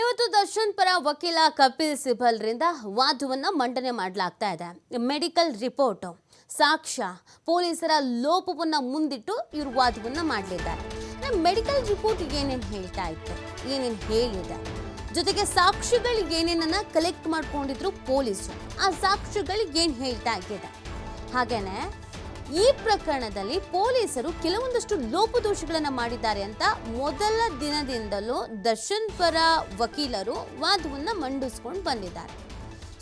ಇವತ್ತು ದರ್ಶನ್ ಪರ ವಕೀಲ ಕಪಿಲ್ ಸಿಬಲ್ರಿಂದ ವಾದವನ್ನು ಮಂಡನೆ ಮಾಡಲಾಗ್ತಾ ಇದೆ. ಮೆಡಿಕಲ್ ರಿಪೋರ್ಟ್, ಸಾಕ್ಷ್ಯ, ಪೊಲೀಸರ ಲೋಪವನ್ನು ಮುಂದಿಟ್ಟು ಇವರು ವಾದವನ್ನು ಮಾಡಲಿದ್ದಾರೆ. ಮೆಡಿಕಲ್ ರಿಪೋರ್ಟ್ ಏನೇನು ಹೇಳ್ತಾ ಇತ್ತು, ಏನೇನು ಹೇಳಿದೆ? ಜೊತೆಗೆ ಸಾಕ್ಷಿಗಳು ಏನೇನನ್ನ ಕಲೆಕ್ಟ್ ಮಾಡ್ಕೊಂಡಿದ್ರು ಪೊಲೀಸರು, ಆ ಸಾಕ್ಷಿಗಳು ಏನು ಹೇಳ್ತಾ ಇದೆ ಹಾಗೇನೆ ಈ ಪ್ರಕರಣದಲ್ಲಿ ಪೊಲೀಸರು ಕೆಲವೊಂದಷ್ಟು ಲೋಪದೋಷಗಳನ್ನು ಮಾಡಿದ್ದಾರೆ ಅಂತ ಮೊದಲ ದಿನದಿಂದಲೂ ದರ್ಶನ್ ಪರ ವಕೀಲರು ವಾದವನ್ನು ಮಂಡಿಸ್ಕೊಂಡು ಬಂದಿದ್ದಾರೆ.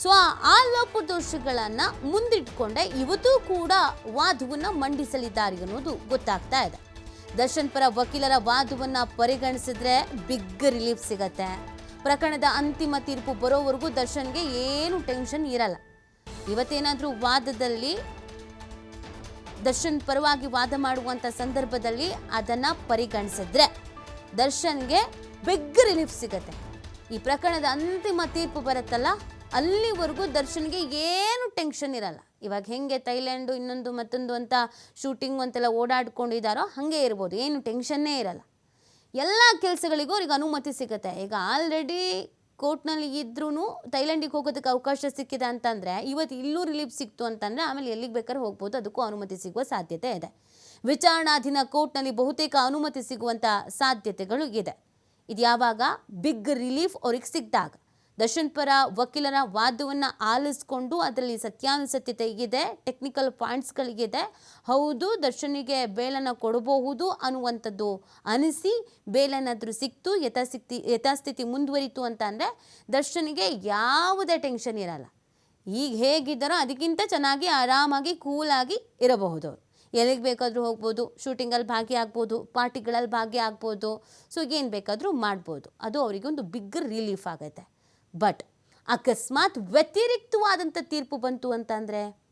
ಸೊ, ಆ- ಲೋಪದೋಷಗಳನ್ನ ಮುಂದಿಟ್ಕೊಂಡೆ ಇವತ್ತು ಕೂಡ ವಾದವನ್ನು ಮಂಡಿಸಲಿದ್ದಾರೆ ಅನ್ನೋದು ಗೊತ್ತಾಗ್ತಾ ಇದೆ. ದರ್ಶನ್ ಪರ ವಕೀಲರ ವಾದವನ್ನು ಪರಿಗಣಿಸಿದ್ರೆ ಬಿಗ್ ರಿಲೀಫ್ ಸಿಗತ್ತೆ. ಪ್ರಕರಣದ ಅಂತಿಮ ತೀರ್ಪು ಬರೋವರೆಗೂ ದರ್ಶನ್ಗೆ ಏನು ಟೆನ್ಷನ್ ಇರಲ್ಲ. ಇವತ್ತೇನಾದರೂ ವಾದದಲ್ಲಿ ದರ್ಶನ್ ಪರವಾಗಿ ವಾದ ಮಾಡುವಂತ ಸಂದರ್ಭದಲ್ಲಿ ಅದನ್ನ ಪರಿಗಣಿಸಿದ್ರೆ ದರ್ಶನ್ಗೆ ಬಿಗ್ ರಿಲೀಫ್ ಸಿಗತ್ತೆ. ಈ ಪ್ರಕರಣದ ಅಂತಿಮ ತೀರ್ಪು ಬರುತ್ತಲ್ಲ, ಅಲ್ಲಿವರೆಗೂ ದರ್ಶನ್ಗೆ ಏನು ಟೆನ್ಷನ್ ಇರಲ್ಲ. ಇವಾಗ ಹೆಂಗೆ ಥೈಲ್ಯಾಂಡು ಇನ್ನೊಂದು ಮತ್ತೊಂದು ಅಂತ ಶೂಟಿಂಗ್ ಅಂತೆಲ್ಲ ಓಡಾಡ್ಕೊಂಡಿದ್ದಾರೋ ಹಾಗೆ ಇರ್ಬೋದು, ಏನು ಟೆನ್ಷನ್ನೇ ಇರಲ್ಲ. ಎಲ್ಲ ಕೆಲಸಗಳಿಗೂ ಅವ್ರಿಗೆ ಅನುಮತಿ ಸಿಗುತ್ತೆ. ಈಗ ಆಲ್ರೆಡಿ ಕೋರ್ಟ್ನಲ್ಲಿ ಇದ್ರೂ ಥೈಲ್ಯಾಂಡಿಗೆ ಹೋಗೋದಕ್ಕೆ ಅವಕಾಶ ಸಿಕ್ಕಿದೆ ಅಂತಂದರೆ ಇವತ್ತು ಇಲ್ಲೂ ರಿಲೀಫ್ ಸಿಕ್ತು ಅಂತಂದರೆ ಆಮೇಲೆ ಎಲ್ಲಿಗೆ ಬೇಕಾದ್ರೆ ಹೋಗ್ಬೋದು, ಅದಕ್ಕೂ ಅನುಮತಿ ಸಿಗುವ ಸಾಧ್ಯತೆ ಇದೆ. ವಿಚಾರಣಾಧೀನ ಕೋರ್ಟ್ನಲ್ಲಿ ಬಹುತೇಕ ಅನುಮತಿ ಸಿಗುವಂಥ ಸಾಧ್ಯತೆಗಳು ಇದೆ. ಇದು ಯಾವಾಗ ಬಿಗ್ ರಿಲೀಫ್ ಅವ್ರಿಗೆ ಸಿಕ್ಕಿದಾಗ ದರ್ಶನ್ ಪರ ವಕೀಲರ ವಾದವನ್ನು ಆಲಿಸ್ಕೊಂಡು ಅದರಲ್ಲಿ ಸತ್ಯಾನುಸತ್ಯತೆ ಇದೆ ಟೆಕ್ನಿಕಲ್ ಪಾಯಿಂಟ್ಸ್ಗಳಿಗಿದೆ ಹೌದು, ದರ್ಶನಿಗೆ ಬೇಲನ್ನು ಕೊಡಬಹುದು ಅನ್ನುವಂಥದ್ದು ಅನಿಸಿ ಬೇಲನಾದರೂ ಸಿಕ್ತು, ಯಥಾಸ್ಥಿತಿ ಯಥಾಸ್ಥಿತಿ ಮುಂದುವರಿತು ಅಂತ ಅಂದರೆ ದರ್ಶನಿಗೆ ಯಾವುದೇ ಟೆನ್ಷನ್ ಇರಲ್ಲ. ಈಗ ಹೇಗಿದ್ದಾರೋ ಅದಕ್ಕಿಂತ ಚೆನ್ನಾಗಿ, ಆರಾಮಾಗಿ ಕೂಲಾಗಿ ಇರಬಹುದು. ಅವರು ಎಲ್ಲಿಗೆ ಬೇಕಾದರೂ ಹೋಗ್ಬೋದು ಶೂಟಿಂಗಲ್ಲಿ ಭಾಗಿಯಾಗ್ಬೋದು ಪಾರ್ಟಿಗಳಲ್ಲಿ ಭಾಗಿಯಾಗ್ಬೋದು ಸೊ ಏನು ಬೇಕಾದರೂ ಮಾಡ್ಬೋದು. ಅದು ಅವರಿಗೆ ಒಂದು ಬಿಗ್ ರಿಲೀಫ್ ಆಗುತ್ತೆ. ಬಟ್ ಅಕಸ್ಮಾತ್ ವ್ಯತಿರಿಕ್ತವಾದಂಥ ತೀರ್ಪು ಬಂತು ಅಂತಂದರೆ,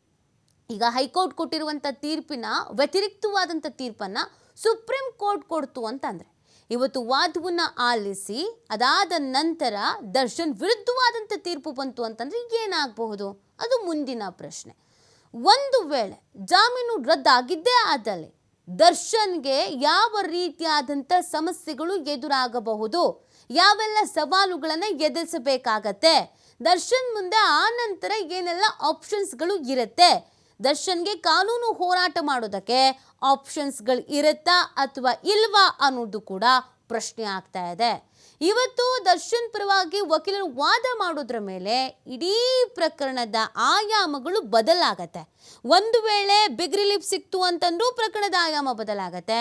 ಈಗ ಹೈಕೋರ್ಟ್ ಕೊಟ್ಟಿರುವಂಥ ತೀರ್ಪಿನ ವ್ಯತಿರಿಕ್ತವಾದಂಥ ತೀರ್ಪನ್ನು ಸುಪ್ರೀಂ ಕೋರ್ಟ್ ಕೊಡ್ತು ಅಂತಂದರೆ, ಇವತ್ತು ವಾದವನ್ನು ಆಲಿಸಿ, ಅದಾದ ನಂತರ ದರ್ಶನ್ ವಿರುದ್ಧವಾದಂಥ ತೀರ್ಪು ಬಂತು ಅಂತಂದರೆ ಏನಾಗಬಹುದು? ಅದು ಮುಂದಿನ ಪ್ರಶ್ನೆ. ಒಂದು ವೇಳೆ ಜಾಮೀನು ರದ್ದಾಗಿದ್ದೇ ಆದಲ್ಲಿ ದರ್ಶನ್ಗೆ ಯಾವ ರೀತಿಯಾದಂಥ ಸಮಸ್ಯೆಗಳು ಎದುರಾಗಬಹುದು? ಯಾವೆಲ್ಲ ಸವಾಲುಗಳನ್ನು ಎದುರಿಸಬೇಕಾಗತ್ತೆ? ದರ್ಶನ್ ಮುಂದೆ ಆ ನಂತರ ಏನೆಲ್ಲ ಆಪ್ಷನ್ಸ್ಗಳು ಇರುತ್ತೆ? ದರ್ಶನ್ಗೆ ಕಾನೂನು ಹೋರಾಟ ಮಾಡೋದಕ್ಕೆ ಆಪ್ಷನ್ಸ್ಗಳು ಇರುತ್ತಾ ಅಥವಾ ಇಲ್ವಾ ಅನ್ನೋದು ಕೂಡ ಪ್ರಶ್ನೆ ಆಗ್ತಾ ಇದೆ. ಇವತ್ತು ದರ್ಶನ್ ಪರವಾಗಿ ವಕೀಲರು ವಾದ ಮಾಡೋದ್ರ ಮೇಲೆ ಇಡೀ ಪ್ರಕರಣದ ಆಯಾಮಗಳು ಬದಲಾಗತ್ತೆ. ಒಂದು ವೇಳೆ ಬಿಗ್ ರಿಲೀಫ್ ಸಿಕ್ತು ಅಂತಂದ್ರೂ ಪ್ರಕರಣದ ಆಯಾಮ ಬದಲಾಗತ್ತೆ.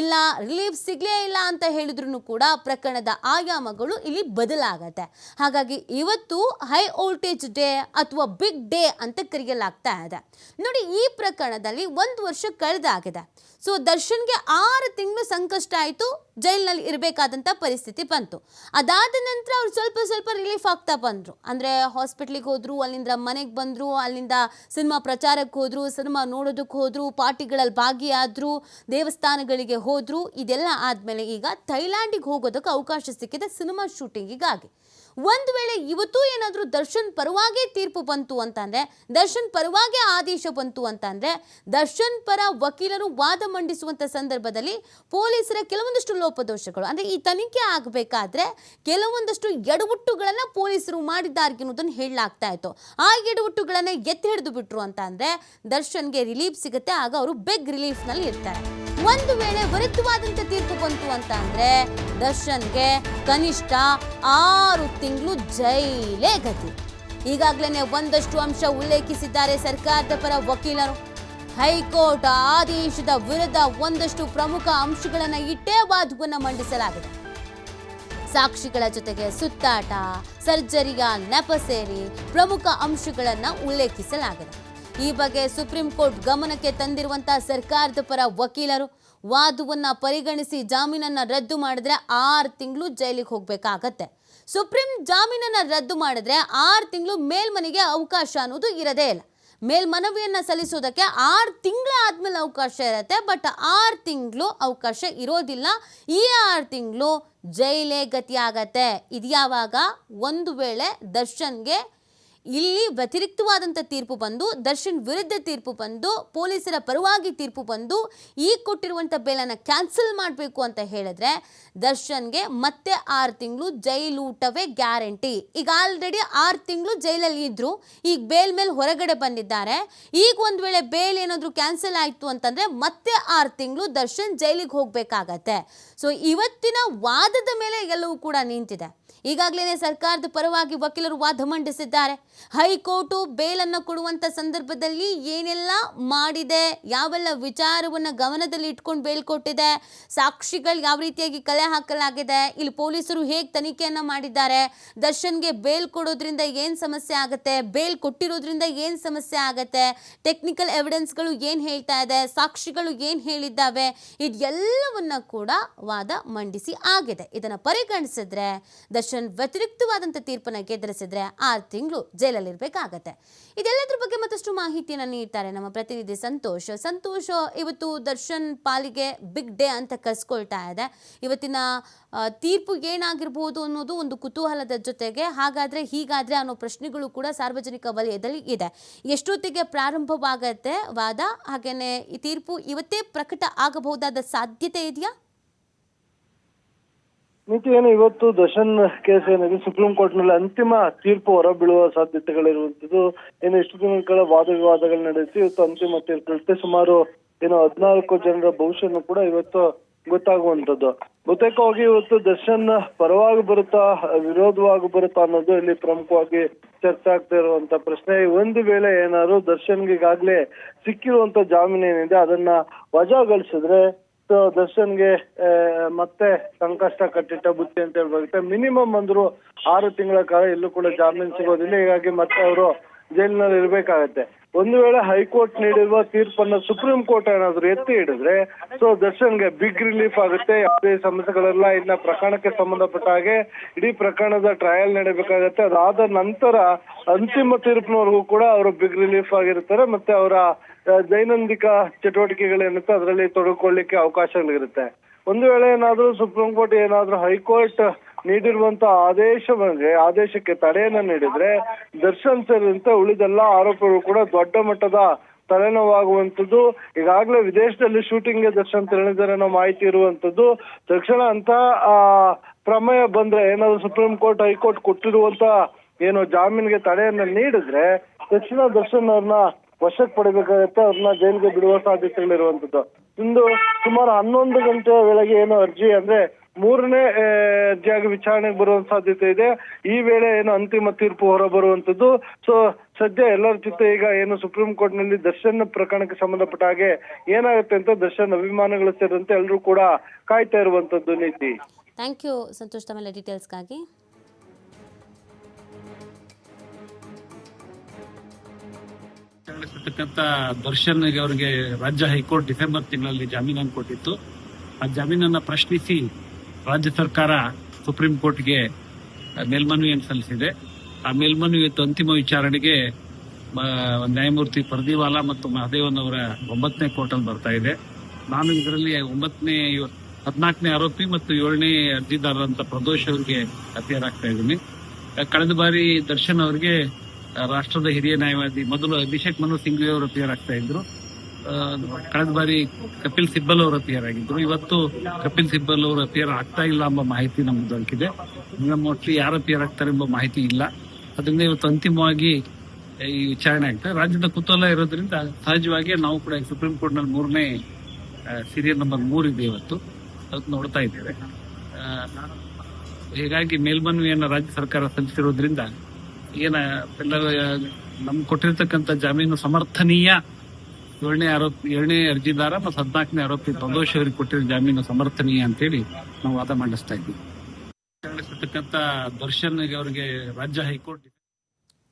ಇಲ್ಲ ರಿಲೀಫ್ ಸಿಗ್ಲೇ ಇಲ್ಲ ಅಂತ ಹೇಳಿದ್ರು ಕೂಡ ಪ್ರಕರಣದ ಆಯಾಮಗಳು ಇಲ್ಲಿ ಬದಲಾಗತ್ತೆ. ಹಾಗಾಗಿ ಇವತ್ತು ಹೈ ವೋಲ್ಟೇಜ್ ಡೇ ಅಥವಾ ಬಿಗ್ ಡೇ ಅಂತ ಕರೆಯಲಾಗ್ತಾ ಇದೆ. ನೋಡಿ, ಈ ಪ್ರಕರಣದಲ್ಲಿ ಒಂದು ವರ್ಷ ಕಳೆದಾಗಿದೆ. ಸೊ ದರ್ಶನ್ಗೆ ಆರು ತಿಂಗಳು ಸಂಕಷ್ಟ ಆಯಿತು. ಜೈಲಿನಲ್ಲಿ ಇರಬೇಕಾದಂಥ ಪರಿಸ್ಥಿತಿ ಬಂತು. ಅದಾದ ನಂತರ ಅವ್ರು ಸ್ವಲ್ಪ ಸ್ವಲ್ಪ ರಿಲೀಫ್ ಆಗ್ತಾ ಬಂದರು. ಅಂದರೆ ಹಾಸ್ಪಿಟ್ಲಿಗೆ ಹೋದರು, ಅಲ್ಲಿಂದ ಮನೆಗೆ ಬಂದರು, ಅಲ್ಲಿಂದ ಸಿನಿಮಾ ಪ್ರಚಾರಕ್ಕೆ ಹೋದರು ಸಿನಿಮಾ ನೋಡೋದಕ್ಕೆ ಹೋದರು, ಪಾರ್ಟಿಗಳಲ್ಲಿ ಭಾಗಿಯಾದರು, ದೇವಸ್ಥಾನಗಳಿಗೆ ಹೋದರು, ಇದೆಲ್ಲ ಆದಮೇಲೆ ಈಗ ಥೈಲ್ಯಾಂಡಿಗೆ ಹೋಗೋದಕ್ಕೆ ಅವಕಾಶ ಸಿಕ್ಕಿದೆ ಸಿನಿಮಾ ಶೂಟಿಂಗಿಗಾಗಿ ಒಂದು ವೇಳೆ ಇವತ್ತು ಏನಾದರೂ ದರ್ಶನ್ ಪರವಾಗೇ ತೀರ್ಪು ಬಂತು ಅಂತಂದರೆ, ದರ್ಶನ್ ಪರವಾಗೇ ಆದೇಶ ಬಂತು ಅಂತಂದರೆ, ದರ್ಶನ್ ಪರ ವಕೀಲರು ವಾದ ಮಂಡಿಸುವಂಥ ಸಂದರ್ಭದಲ್ಲಿ ಪೊಲೀಸರ ಕೆಲವೊಂದಷ್ಟು ಲೋಪದೋಷಗಳು. ಅಂದರೆ ಈ ತನಿಖೆ ಆಗಬೇಕಾದ್ರೆ ಕೆಲವೊಂದಷ್ಟು ಎಡವಟ್ಟುಗಳನ್ನು ಪೊಲೀಸರು ಮಾಡಿದ್ದಾರೆ ಅನ್ನೋದನ್ನು ಹೇಳಲಾಗ್ತಾ ಇತ್ತು. ಆ ಎಡವಟ್ಟುಗಳನ್ನು ಎತ್ತಿ ಹಿಡಿದು ಬಿಟ್ರು ಅಂತ ಅಂದರೆ ದರ್ಶನ್ಗೆ ರಿಲೀಫ್ ಸಿಗುತ್ತೆ, ಆಗ ಅವರು ಬೆಗ್ ರಿಲೀಫ್ನಲ್ಲಿ ಇರ್ತಾರೆ. ಒಂದು ವೇಳೆ ವಿರುದ್ಧವಾದಂಥ ತೀರ್ಪು ಬಂತು ಅಂತ ಅಂದ್ರೆ ದರ್ಶನ್ಗೆ ಕನಿಷ್ಠ ಆರು ತಿಂಗಳು ಜೈಲೇ ಗತಿ. ಈಗಾಗಲೇ ಒಂದಷ್ಟು ಅಂಶ ಉಲ್ಲೇಖಿಸಿದ್ದಾರೆ ಸರ್ಕಾರದ ಪರ ವಕೀಲರು. ಹೈಕೋರ್ಟ್ ಆದೇಶದ ವಿರುದ್ಧ ಒಂದಷ್ಟು ಪ್ರಮುಖ ಅಂಶಗಳನ್ನು ಇಟ್ಟೇ ವಾದವನ್ನು ಮಂಡಿಸಲಾಗಿದೆ. ಸಾಕ್ಷಿಗಳ ಜೊತೆಗೆ ಸುತ್ತಾಟ ಸರ್ಜರಿಯ ನೆಪ ಸೇರಿ ಪ್ರಮುಖ ಅಂಶಗಳನ್ನು ಉಲ್ಲೇಖಿಸಲಾಗಿದೆ. ಈ ಬಗ್ಗೆ ಸುಪ್ರೀಂ ಕೋರ್ಟ್ ಗಮನಕ್ಕೆ ತಂದಿರುವಂತಹ ಸರ್ಕಾರದ ಪರ ವಕೀಲರು ವಾದವನ್ನು ಪರಿಗಣಿಸಿ ಜಾಮೀನನ್ನು ರದ್ದು ಮಾಡಿದ್ರೆ ಆರು ತಿಂಗಳು ಜೈಲಿಗೆ ಹೋಗಬೇಕಾಗತ್ತೆ. ಸುಪ್ರೀಂ ಜಾಮೀನನ್ನು ರದ್ದು ಮಾಡಿದ್ರೆ ಆರು ತಿಂಗಳು ಮೇಲ್ಮನೆಗೆ ಅವಕಾಶ ಅನ್ನೋದು ಇರದೇ ಇಲ್ಲ. ಮೇಲ್ಮನವಿಯನ್ನ ಸಲ್ಲಿಸೋದಕ್ಕೆ ಆರು ತಿಂಗಳ ಆದಮೇಲೆ ಅವಕಾಶ ಇರುತ್ತೆ, ಬಟ್ ಆರು ತಿಂಗಳು ಅವಕಾಶ ಇರೋದಿಲ್ಲ. ಈ ಆರು ತಿಂಗಳು ಜೈಲೇ ಗತಿಯಾಗತ್ತೆ. ಇದು ಯಾವಾಗ ಒಂದು ವೇಳೆ ದರ್ಶನ್ಗೆ ಇಲ್ಲಿ ವ್ಯತಿರಿಕ್ತವಾದಂಥ ತೀರ್ಪು ಬಂದು, ದರ್ಶನ್ ವಿರುದ್ಧ ತೀರ್ಪು ಬಂದು, ಪೊಲೀಸರ ಪರವಾಗಿ ತೀರ್ಪು ಬಂದು ಈಗ ಕೊಟ್ಟಿರುವಂಥ ಬೇಲನ್ನು ಕ್ಯಾನ್ಸಲ್ ಮಾಡಬೇಕು ಅಂತ ಹೇಳಿದ್ರೆ, ದರ್ಶನ್ಗೆ ಮತ್ತೆ ಆರು ತಿಂಗಳು ಜೈಲೂಟವೇ ಗ್ಯಾರಂಟಿ ಈಗ ಆಲ್ರೆಡಿ ಆರು ತಿಂಗಳು ಜೈಲಲ್ಲಿ ಇದ್ದರು ಈಗ ಬೇಲ್ ಮೇಲೆ ಹೊರಗಡೆ ಬಂದಿದ್ದಾರೆ. ಈಗ ಒಂದು ವೇಳೆ ಬೇಲ್ ಏನಾದರೂ ಕ್ಯಾನ್ಸಲ್ ಆಯಿತು ಅಂತಂದರೆ ಮತ್ತೆ ಆರು ತಿಂಗಳು ದರ್ಶನ್ ಜೈಲಿಗೆ ಹೋಗಬೇಕಾಗತ್ತೆ. ಸೊ ಇವತ್ತಿನ ವಾದದ ಮೇಲೆ ಎಲ್ಲವೂ ಕೂಡ ನಿಂತಿದೆ. ಈಗಾಗಲೇ ಸರ್ಕಾರದ ಪರವಾಗಿ ವಕೀಲರು ವಾದ ಮಂಡಿಸಿದ್ದಾರೆ. ಹೈಕೋರ್ಟು ಬೇಲನ್ನು ಕೊಡುವಂಥ ಸಂದರ್ಭದಲ್ಲಿ ಏನೆಲ್ಲ ಮಾಡಿದೆ, ಯಾವೆಲ್ಲ ವಿಚಾರವನ್ನು ಗಮನದಲ್ಲಿ ಇಟ್ಕೊಂಡು ಬೇಲ್ ಕೊಟ್ಟಿದೆ, ಸಾಕ್ಷಿಗಳು ಯಾವ ರೀತಿಯಾಗಿ ಕಲೆ ಹಾಕಲಾಗಿದೆ, ಇಲ್ಲಿ ಪೊಲೀಸರು ಹೇಗೆ ತನಿಖೆಯನ್ನು ಮಾಡಿದ್ದಾರೆ, ದರ್ಶನ್ಗೆ ಬೇಲ್ ಕೊಡೋದ್ರಿಂದ ಏನು ಸಮಸ್ಯೆ ಆಗುತ್ತೆ, ಬೇಲ್ ಕೊಟ್ಟಿರೋದ್ರಿಂದ ಏನು ಸಮಸ್ಯೆ ಆಗುತ್ತೆ, ಟೆಕ್ನಿಕಲ್ ಎವಿಡೆನ್ಸ್ಗಳು ಏನು ಹೇಳ್ತಾ ಇದೆ, ಸಾಕ್ಷಿಗಳು ಏನು ಹೇಳಿದ್ದಾವೆ, ಇದೆಲ್ಲವನ್ನ ಕೂಡ ವಾದ ಮಂಡಿಸಿ ಆಗಿದೆ. ಇದನ್ನು ಪರಿಗಣಿಸಿದ್ರೆ, ದರ್ಶನ್ ವ್ಯತಿರಿಕ್ತವಾದಂಥ ತೀರ್ಪನ್ನು ಗೆದರಿಸಿದ್ರೆ ಆರು ತಿಂಗಳು ಜೈಲಲ್ಲಿರಬೇಕಾಗತ್ತೆ. ಇದೆಲ್ಲದ್ರ ಬಗ್ಗೆ ಮತ್ತಷ್ಟು ಮಾಹಿತಿಯನ್ನು ನೀಡ್ತಾರೆ ನಮ್ಮ ಪ್ರತಿನಿಧಿ ಸಂತೋಷ್. ಸಂತೋಷ್, ಇವತ್ತು ದರ್ಶನ್ ಪಾಲಿಗೆ ಬಿಗ್ ಡೇ ಅಂತ ಕರೆಸ್ಕೊಳ್ತಾ ಇದೆ. ಇವತ್ತಿನ ತೀರ್ಪು ಏನಾಗಿರ್ಬೋದು ಅನ್ನೋದು ಒಂದು ಕುತೂಹಲದ ಜೊತೆಗೆ, ಹಾಗಾದರೆ ಹೀಗಾದರೆ ಅನ್ನೋ ಪ್ರಶ್ನೆಗಳು ಕೂಡ ಸಾರ್ವಜನಿಕ ವಲಯದಲ್ಲಿ ಇದೆ. ಎಷ್ಟೊತ್ತಿಗೆ ಪ್ರಾರಂಭವಾಗತ್ತೆ ವಾದ? ಹಾಗೆಯೇ ಈ ತೀರ್ಪು ಇವತ್ತೇ ಪ್ರಕಟ ಆಗಬಹುದಾದ ಸಾಧ್ಯತೆ ಇದೆಯಾ? ನೀತಿ ಏನು ಇವತ್ತು ದರ್ಶನ್ ಕೇಸ್ ಏನಿದೆ ಸುಪ್ರೀಂ ಕೋರ್ಟ್ನಲ್ಲಿ ಅಂತಿಮ ತೀರ್ಪು ಹೊರಬೀಳುವ ಸಾಧ್ಯತೆಗಳಿರುವಂತದ್ದು ಏನು ಇಷ್ಟು ದಿನಗಳ ವಾದ ವಿವಾದಗಳು ನಡೆಸಿ ಇವತ್ತು ಅಂತಿಮ ತೀರ್ಪು ಸುಮಾರು ಏನು ಹದಿನಾಲ್ಕು ಜನರ ಭವಿಷ್ಯನು ಕೂಡ ಇವತ್ತು ಗೊತ್ತಾಗುವಂತದ್ದು ಬಹುತೇಕವಾಗಿ ಇವತ್ತು ದರ್ಶನ್ ಪರವಾಗಿ ಬರುತ್ತಾ, ವಿರೋಧವಾಗಿ ಬರುತ್ತಾ ಅನ್ನೋದು ಇಲ್ಲಿ ಪ್ರಮುಖವಾಗಿ ಚರ್ಚೆ ಆಗ್ತಾ ಇರುವಂತ ಪ್ರಶ್ನೆ. ಒಂದು ವೇಳೆ ಏನಾದ್ರು ದರ್ಶನ್ಗೆ ಈಗಾಗ್ಲೇ ಸಿಕ್ಕಿರುವಂತ ಜಾಮೀನು ಏನಿದೆ ಅದನ್ನ ವಜಾಗೊಳಿಸಿದ್ರೆ ಸೊ ದರ್ಶನ್ಗೆ ಮತ್ತೆ ಸಂಕಷ್ಟ ಕಟ್ಟಿಟ್ಟ ಬುತ್ತಿ ಅಂತ ಹೇಳ್ಬೇಕಾಗುತ್ತೆ ಮಿನಿಮಮ್ ಅಂದ್ರು ಆರು ತಿಂಗಳ ಕಾಲ ಎಲ್ಲೂ ಕೂಡ ಜಾಮೀನು ಸಿಗೋದಿಲ್ಲ. ಹೀಗಾಗಿ ಮತ್ತೆ ಅವರು ಜೈಲಿನಲ್ಲಿ ಇರ್ಬೇಕಾಗತ್ತೆ. ಒಂದು ವೇಳೆ ಹೈಕೋರ್ಟ್ ನೀಡಿರುವ ತೀರ್ಪನ್ನ ಸುಪ್ರೀಂ ಕೋರ್ಟ್ ಏನಾದ್ರು ಎತ್ತಿ ಹಿಡಿದ್ರೆ ಸೊ ದರ್ಶನ್ಗೆ ಬಿಗ್ ರಿಲೀಫ್ ಆಗುತ್ತೆ. ಯಾವುದೇ ಸಮಸ್ಯೆಗಳೆಲ್ಲ ಇನ್ನ ಪ್ರಕರಣಕ್ಕೆ ಸಂಬಂಧಪಟ್ಟ ಹಾಗೆ ಇಡೀ ಪ್ರಕರಣದ ಟ್ರಯಲ್ ನಡೀಬೇಕಾಗತ್ತೆ. ಅದಾದ ನಂತರ ಅಂತಿಮ ತೀರ್ಪಿನವರೆಗೂ ಕೂಡ ಅವರು ಬಿಗ್ ರಿಲೀಫ್ ಆಗಿರ್ತಾರೆ. ಮತ್ತೆ ಅವರ ದೈನಂದಿಕ ಚಟುವಟಿಕೆಗಳೇನಿರುತ್ತೆ ಅದರಲ್ಲಿ ತೊಡಗಿಕೊಳ್ಳಿಕ್ಕೆ ಅವಕಾಶಗಳಿರುತ್ತೆ. ಒಂದು ವೇಳೆ ಏನಾದ್ರೂ ಸುಪ್ರೀಂ ಕೋರ್ಟ್ ಏನಾದ್ರೂ ಹೈಕೋರ್ಟ್ ನೀಡಿರುವಂತ ಆದೇಶ ಆದೇಶಕ್ಕೆ ತಡೆಯನ್ನ ನೀಡಿದ್ರೆ, ದರ್ಶನ್ ಸೇರಿದಂತೆ ಉಳಿದೆಲ್ಲ ಆರೋಪಿಗಳು ಕೂಡ ದೊಡ್ಡ ಮಟ್ಟದ ತಲೆನೋವಾಗುವಂತದ್ದು ಈಗಾಗಲೇ ವಿದೇಶದಲ್ಲಿ ಶೂಟಿಂಗ್ಗೆ ದರ್ಶನ್ ತೆರಳಿದ್ದಾರೆ ಅನ್ನೋ ಮಾಹಿತಿ ಇರುವಂತದ್ದು ತಕ್ಷಣ ಅಂತ, ಆ, ಪ್ರಮೇಯ ಬಂದ್ರೆ, ಏನಾದ್ರು ಸುಪ್ರೀಂ ಕೋರ್ಟ್ ಹೈಕೋರ್ಟ್ ಕೊಟ್ಟಿರುವಂತ ಏನು ಜಾಮೀನ್ಗೆ ತಡೆಯನ್ನ ನೀಡಿದ್ರೆ, ತಕ್ಷಣ ದರ್ಶನ್ ಅವ್ರನ್ನ ವಶಕ್ಕೆ ಪಡಿಬೇಕಾಗತ್ತೆ ಅವ್ರನ್ನ ಜೈಲಿಗೆ ಬಿಡುವ ಸಾಧ್ಯತೆಗಳಿರುವಂತದ್ದು ಇಂದು ಸುಮಾರು ಹನ್ನೊಂದು ಗಂಟೆ ವೇಳೆಗೆ ಏನು ಅರ್ಜಿ ಅಂದ್ರೆ ಮೂರನೇ ಅರ್ಜಿಯಾಗಿ ವಿಚಾರಣೆಗೆ ಬರುವ ಸಾಧ್ಯತೆ ಇದೆ. ಈ ವೇಳೆ ಏನು ಅಂತಿಮ ತೀರ್ಪು ಹೊರಬರುವಂತದ್ದು ಸೊ ಸದ್ಯ ಎಲ್ಲರ ಜೊತೆ ಈಗ ಏನು ಸುಪ್ರೀಂ ಕೋರ್ಟ್ನಲ್ಲಿ ದರ್ಶನ್ ಪ್ರಕರಣಕ್ಕೆ ಸಂಬಂಧಪಟ್ಟ ಹಾಗೆ ಏನಾಗುತ್ತೆ ಅಂತ ದರ್ಶನ್ ಅಭಿಮಾನಿಗಳು ಸೇರಿದಂತೆ ಎಲ್ಲರೂ ಕೂಡ ಕಾಯ್ತಾ ಇರುವಂತದ್ದು ನೀತಿ. ಥ್ಯಾಂಕ್ ಯು ಸಂತೋಷ್ ಡೀಟೇಲ್ಸ್ಗಾಗಿ ಇರ್ತಕ್ಕಂಥ ದರ್ಶನ್ ಅವರಿಗೆ ರಾಜ್ಯ ಹೈಕೋರ್ಟ್ ಡಿಸೆಂಬರ್ ತಿಂಗಳಲ್ಲಿ ಜಾಮೀನನ್ನು ಕೊಟ್ಟಿತ್ತು. ಆ ಜಾಮೀನನ್ನ ಪ್ರಶ್ನಿಸಿ ರಾಜ್ಯ ಸರ್ಕಾರ ಸುಪ್ರೀಂ ಕೋರ್ಟ್ಗೆ ಮೇಲ್ಮನವಿಯನ್ನು ಸಲ್ಲಿಸಿದೆ. ಆ ಮೇಲ್ಮನವಿ ಅಂತಿಮ ವಿಚಾರಣೆಗೆ ನ್ಯಾಯಮೂರ್ತಿ ಪರ್ದಿವಾಲ ಮತ್ತು ಮಹದೇವನ್ ಅವರ ಒಂಬತ್ತನೇ ಕೋರ್ಟ್ ಅಲ್ಲಿ ಬರ್ತಾ ಇದೆ. ನಾನು ಇದರಲ್ಲಿ ಒಂಬತ್ತನೇ, ಹದಿನಾಲ್ಕನೇ ಆರೋಪಿ ಮತ್ತು ಏಳನೇ ಅರ್ಜಿದಾರರಂತ ಪ್ರದೋಷ್ ಅವರಿಗೆ ಆಗ್ತಾ ಇದ್ದೀನಿ. ಕಳೆದ ಬಾರಿ ದರ್ಶನ್ ಅವರಿಗೆ ರಾಷ್ಟ್ರದ ಹಿರಿಯ ನ್ಯಾಯವಾದಿ ಮೊದಲು ಅಭಿಷೇಕ್ ಮನು ಸಿಂಘ್ವಿ ಅವರು ಅಪಿಯರ್ ಆಗ್ತಾ ಇದ್ರು ಕಳೆದ ಬಾರಿ ಕಪಿಲ್ ಸಿಬ್ಬಲ್ ಅವರು ಅಪಿಯರ್ ಆಗಿದ್ರು ಇವತ್ತು ಕಪಿಲ್ ಸಿಬ್ಬಲ್ ಅವರು ಅಪಿಯರ್ ಆಗ್ತಾ ಇಲ್ಲ ಎಂಬ ಮಾಹಿತಿ ನಮ್ಗೆ ದೊರಕಿದೆ. ಮೋಸ್ಟ್ಲಿ ಯಾರು ಅಪಿಯರ್ ಆಗ್ತಾರೆ ಎಂಬ ಮಾಹಿತಿ ಇಲ್ಲ. ಅದರಿಂದ ಇವತ್ತು ಅಂತಿಮವಾಗಿ ಈ ವಿಚಾರಣೆ ಆಗ್ತದೆ ರಾಜ್ಯದ ಕುತೂಹಲ ಇರೋದ್ರಿಂದ ಸಹಜವಾಗಿ ನಾವು ಕೂಡ ಸುಪ್ರೀಂ ಕೋರ್ಟ್ನಲ್ಲಿ ಮೂರನೇ ಸೀರಿಯಲ್ ನಂಬರ್ ಮೂರ್ ಇದೆ ಇವತ್ತು. ಅದಕ್ಕೆ ನೋಡ್ತಾ ಇದ್ದೇವೆ. ಹೀಗಾಗಿ ಮೇಲ್ಮನವಿಯನ್ನು ರಾಜ್ಯ ಸರ್ಕಾರ ಸಲ್ಲಿಸಿರೋದ್ರಿಂದ ಏನ ಪಿಲ್ಲರ್ ನಮ್ಗೆ ಕೊಟ್ಟಿರ್ತಕ್ಕಂಥ ಜಾಮೀನು ಸಮರ್ಥನೀಯ ಏಳನೇ ಆರೋಪ, ಏಳನೇ ಅರ್ಜಿದಾರ ಮತ್ತು ಹದಿನಾಲ್ಕನೇ ಆರೋಪಿ ಸಂತೋಷ್ ಅವರಿಗೆ ಕೊಟ್ಟಿರೋ ಜಾಮೀನು ಸಮರ್ಥನೀಯ ಅಂತೇಳಿ ನಾವು ವಾದ ಮಂಡಿಸ್ತಾ ಇರ್ತಕ್ಕಂಥ ದರ್ಶನ್ ಅವರಿಗೆ ರಾಜ್ಯ ಹೈಕೋರ್ಟ್